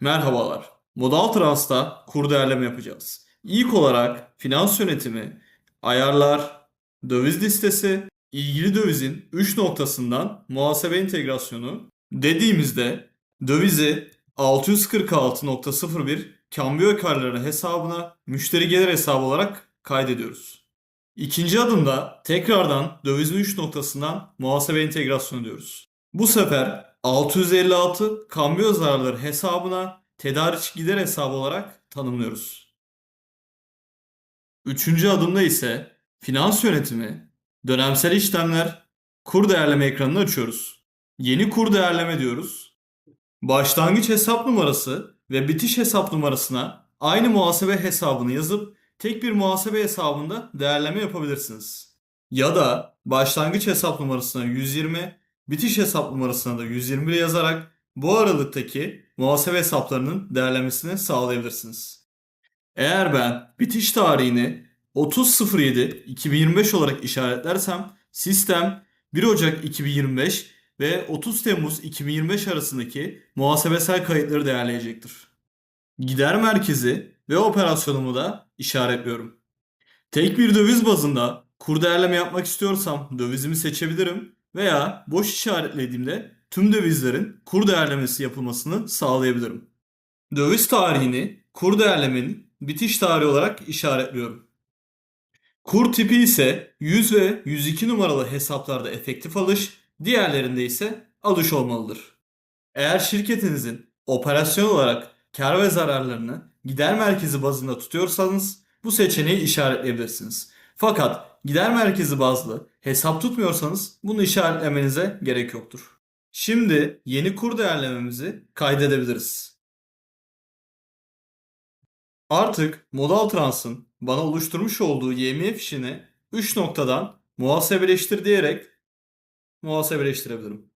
Merhabalar. Modal Trans'ta kur değerleme yapacağız. İlk olarak finans yönetimi, ayarlar, döviz listesi, ilgili dövizin 3 noktasından muhasebe entegrasyonu dediğimizde dövizi 646.01 kambiyo karları hesabına müşteri gelir hesabı olarak kaydediyoruz. İkinci adımda tekrardan dövizin 3 noktasından muhasebe entegrasyonu diyoruz. Bu sefer 656 kambiyo zararları hesabına tedarik gider hesabı olarak tanımlıyoruz. Üçüncü adımda ise finans yönetimi, dönemsel işlemler, kur değerleme ekranını açıyoruz. Yeni kur değerleme diyoruz. Başlangıç hesap numarası ve bitiş hesap numarasına aynı muhasebe hesabını yazıp tek bir muhasebe hesabında değerleme yapabilirsiniz. Ya da başlangıç hesap numarasına 120, bitiş hesap numarasına da 121 yazarak bu aralıktaki muhasebe hesaplarının değerlemesini sağlayabilirsiniz. Eğer ben bitiş tarihini 30.07.2025 olarak işaretlersem sistem 1 Ocak 2025 ve 30 Temmuz 2025 arasındaki muhasebesel kayıtları değerleyecektir. Gider merkezi ve operasyonumu da işaretliyorum. Tek bir döviz bazında kur değerleme yapmak istiyorsam dövizimi seçebilirim veya boş işaretlediğimde tüm dövizlerin kur değerlemesi yapılmasını sağlayabilirim. Döviz tarihini kur değerlemenin bitiş tarihi olarak işaretliyorum. Kur tipi ise 100 ve 102 numaralı hesaplarda efektif alış, diğerlerinde ise alış olmalıdır. Eğer şirketinizin operasyon olarak kar ve zararlarını gider merkezi bazında tutuyorsanız bu seçeneği işaretleyebilirsiniz. Fakat gider merkezi bazlı hesap tutmuyorsanız bunu işaretlemenize gerek yoktur. Şimdi yeni kur değerlememizi kaydedebiliriz. Artık Modal Trans'ın bana oluşturmuş olduğu YMF işini 3 noktadan muhasebeleştir diyerek muhasebeleştirebilirim.